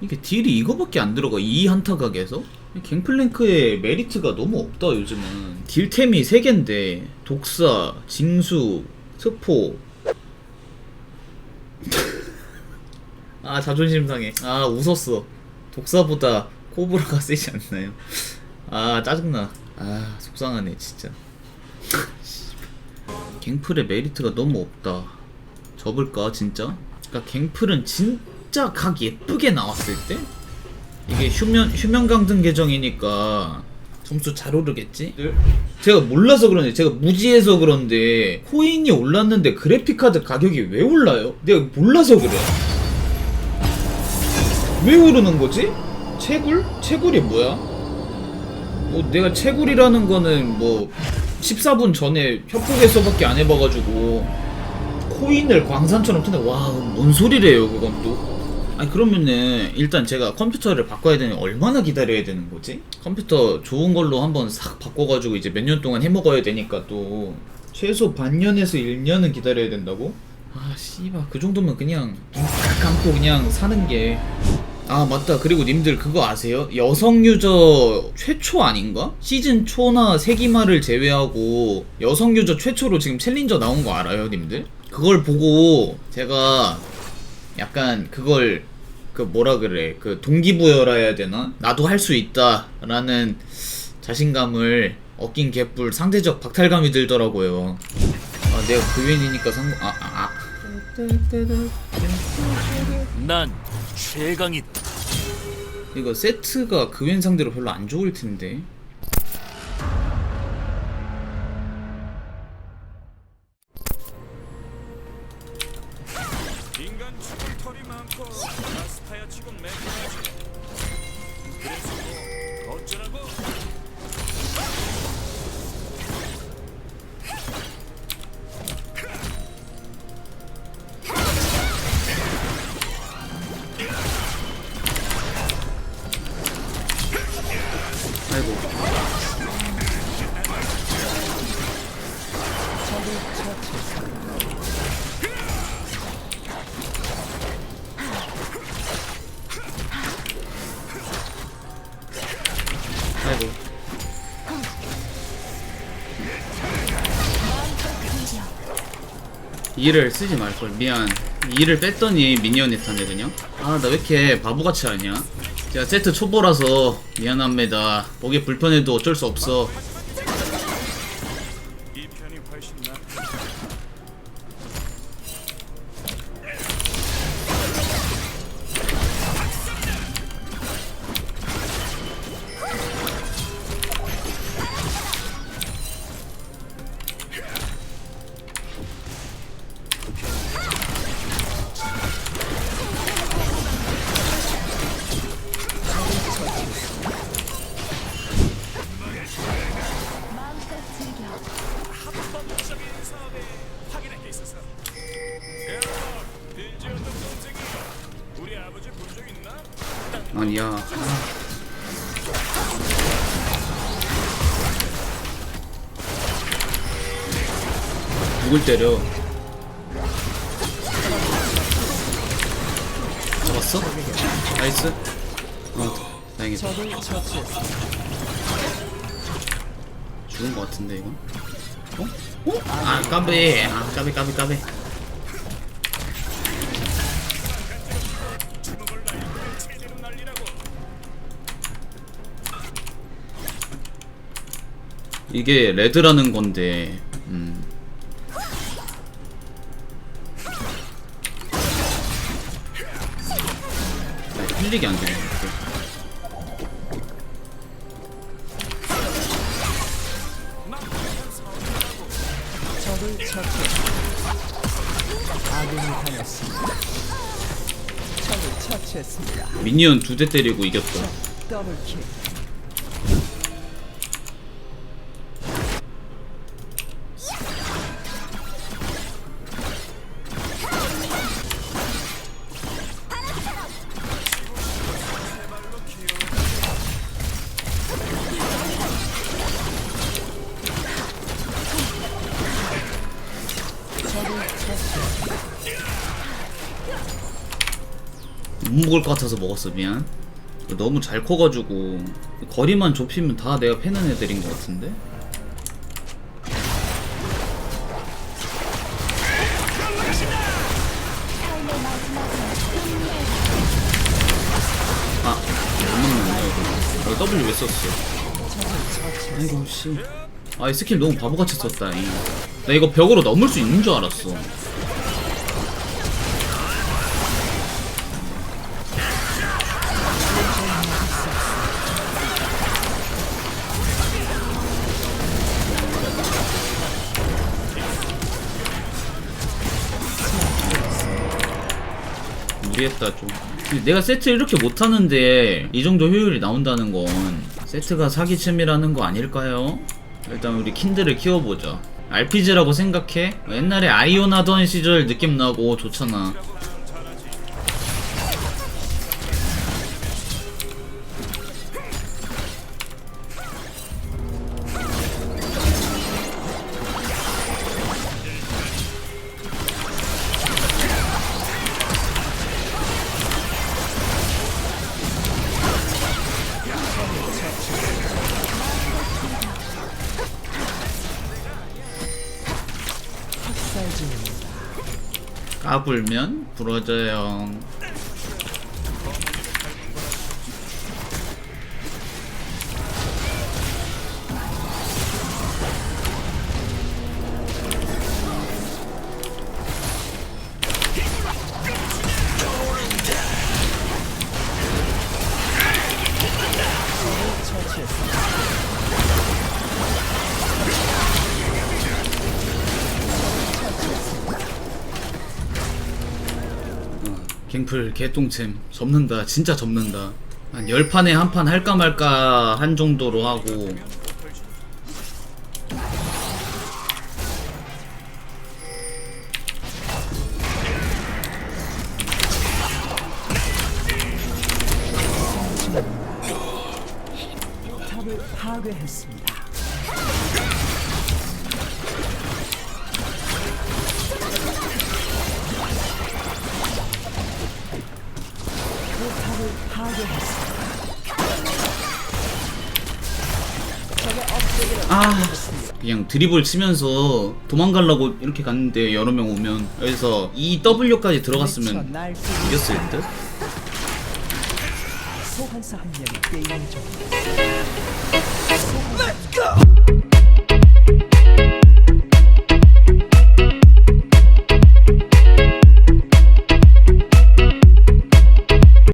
이게 딜이 이거밖에 안 들어가 이 한타 각에서? 갱플랭크의 메리트가 너무 없다 요즘은. 딜템이 3개인데 독사, 징수, 스포. 아 자존심 상해. 아 웃었어. 독사보다 코브라가 세지 않나요? 아 짜증나. 아 속상하네 진짜. 갱플의 메리트가 너무 없다. 접을까 진짜? 그러니까 갱플은 진 짜 각 예쁘게 나왔을 때 이게 휴면 휴면 강등 계정이니까 점수 잘 오르겠지? 제가 몰라서 그런데 제가 무지해서 그런데 코인이 올랐는데 그래픽 카드 가격이 왜 올라요? 내가 몰라서 그래. 왜 오르는 거지? 채굴? 채굴이 뭐야? 뭐 내가 채굴이라는 거는 뭐 14분 전에 협곡에서밖에 안 해봐가지고 코인을 광산처럼 트는 와뭔 소리래요 그건 또 아니 그러면은 일단 제가 컴퓨터를 바꿔야 되는 얼마나 기다려야 되는 거지? 컴퓨터 좋은 걸로 한번 싹 바꿔가지고 이제 몇 년 동안 해먹어야 되니까 또 최소 반년에서 1년은 기다려야 된다고? 아 씨발 그 정도면 그냥 눈딱 감고 그냥 사는 게 아 맞다 그리고 님들 그거 아세요? 여성 유저 최초 아닌가? 시즌 초나 세기말을 제외하고 여성 유저 최초로 지금 챌린저 나온 거 알아요 님들? 그걸 보고 제가 약간 그걸 그 뭐라 그래 그 동기부여라 해야 되나? 나도 할 수 있다라는 자신감을 얻긴 개뿔 상대적 박탈감이 들더라고요 아 내가 그웬이니까 상관 아, 아, 아. 난 최강이다. 이거 세트가 그웬 상대로 별로 안 좋을 텐데. 인간 치곤 털이 많고 마스타야 치곤 매끈하지 그래서 뭐 어쩌라고. 아이고. 이를 쓰지 말걸. 미안. 이를 뺐더니 미니언이 타네 그냥. 아 나 왜 이렇게 바보같이 하냐? 제가 세트 초보라서 미안합니다. 보기 불편해도 어쩔 수 없어 아니야. 누굴 때려? 잡았어? 나이스. 어 다행이다. 죽은 거 같은데 이거 어? 어? 아 까비. 아 까비 까비 까비 이게 레드라는 건데 음. 나 힐릭이 안 되네. 미니언 두 대 때리고 이겼다 더블킬. 못 먹을 것 같아서 먹었어 미안 너무 잘 커가지고 거리만 좁히면 다 내가 패는 애들인 것 같은데 아 잘못났네 이거 아, W 왜 썼어 아이고 씨. 아, 이 스킬 너무 바보같이 썼다. 이. 나 이거 벽으로 넘을 수 있는 줄 알았어. 무리했다 좀. 내가 세트 이렇게 못하는데 이 정도 효율이 나온다는 건 세트가 사기침이라는 거 아닐까요? 일단 우리 킨드를 키워보자. RPG라고 생각해? 옛날에 아이온 하던 시절 느낌 나고 좋잖아. 까불면 부러져요. 처치했습니다. 갱플 개똥챔 접는다 진짜 접는다 한 10판에 한 판 할까 말까 한 정도로 하고 파괴했습니다. 아 그냥 드리블 치면서 도망가려고 이렇게 갔는데 여러 명 오면 여기서 이 W까지 들어갔으면 이겼을 듯? 소환사 한 명이 게임을 종. 소환사